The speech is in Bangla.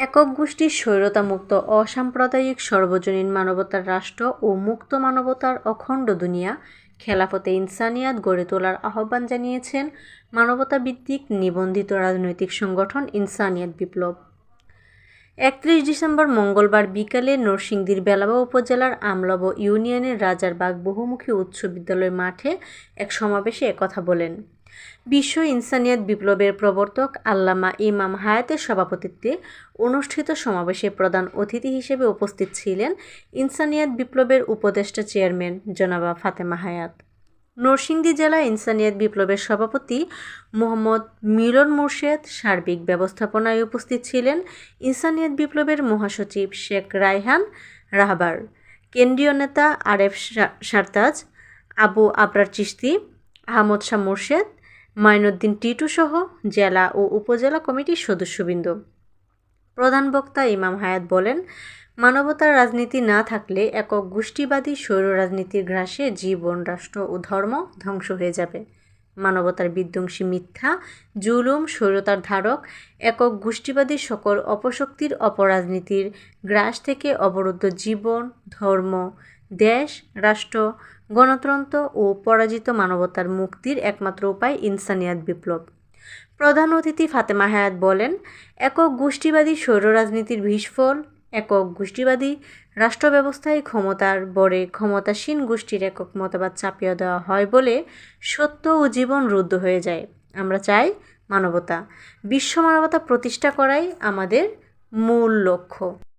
একক গোষ্ঠীর স্বৈরতামুক্ত, অসাম্প্রদায়িক, সর্বজনীন মানবতার রাষ্ট্র ও মুক্ত মানবতার অখণ্ড দুনিয়া খেলাফতে ইনসানিয়াত গড়ে তোলার আহ্বান জানিয়েছেন মানবতাভিত্তিক নিবন্ধিত রাজনৈতিক সংগঠন ইনসানিয়াত বিপ্লব। একত্রিশ ডিসেম্বর মঙ্গলবার বিকালে নরসিংদীর বেলাবা উপজেলার আমলব ইউনিয়নের রাজারবাগ বহুমুখী উচ্চ বিদ্যালয় মাঠে এক সমাবেশে একথা বলেন। বিশ্ব ইনসানিয়াত বিপ্লবের প্রবর্তক আল্লামা ইমাম হায়াতের সভাপতিত্বে অনুষ্ঠিত সমাবেশে প্রধান অতিথি হিসেবে উপস্থিত ছিলেন ইনসানিয়াত বিপ্লবের উপদেষ্টা চেয়ারম্যান জনাবা ফাতেমা হায়াত। নরসিংদী জেলা ইনসানিয়াত বিপ্লবের সভাপতি মোহাম্মদ মিলন মুর্শেদ সার্বিক ব্যবস্থাপনায় উপস্থিত ছিলেন ইনসানিয়াত বিপ্লবের মহাসচিব শেখ রায়হান রাহবার, কেন্দ্রীয় নেতা আরেফ সারতাজ আবু আবরার চিস্তি আহমদ শাহ মুর্শেদ মাইনুদ্দিন টিটু সহ জেলা ও উপজেলা কমিটির সদস্যবৃন্দ। প্রধান বক্তা ইমাম হায়াত বলেন, মানবতার রাজনীতি না থাকলে একক গোষ্ঠীবাদী স্বৈর রাজনীতির গ্রাসে জীবন, রাষ্ট্র ও ধর্ম ধ্বংস হয়ে যাবে। মানবতার বিধ্বংসী মিথ্যা, জুলুম, স্বৈরতার ধারক, একক গোষ্ঠীবাদী সকল অপশক্তির অপরাজনীতির গ্রাস থেকে অবরুদ্ধ জীবন, ধর্ম, দেশ, রাষ্ট্র গণতন্ত্র ও পরাজিত মানবতার মুক্তির একমাত্র উপায় ইনসানিয়াত বিপ্লব। প্রধান অতিথি ফাতেমা হায়াত বলেন, একক গোষ্ঠীবাদী স্বৈর রাজনীতির বিস্ফল একক গোষ্ঠীবাদী রাষ্ট্র ব্যবস্থায় ক্ষমতার বরে ক্ষমতাসীন গোষ্ঠীর একক মতবাদ চাপিয়ে দেওয়া হয় বলে সত্য ও জীবন রুদ্ধ হয়ে যায়। আমরা চাই মানবতা, বিশ্ব মানবতা প্রতিষ্ঠা করাই আমাদের মূল লক্ষ্য।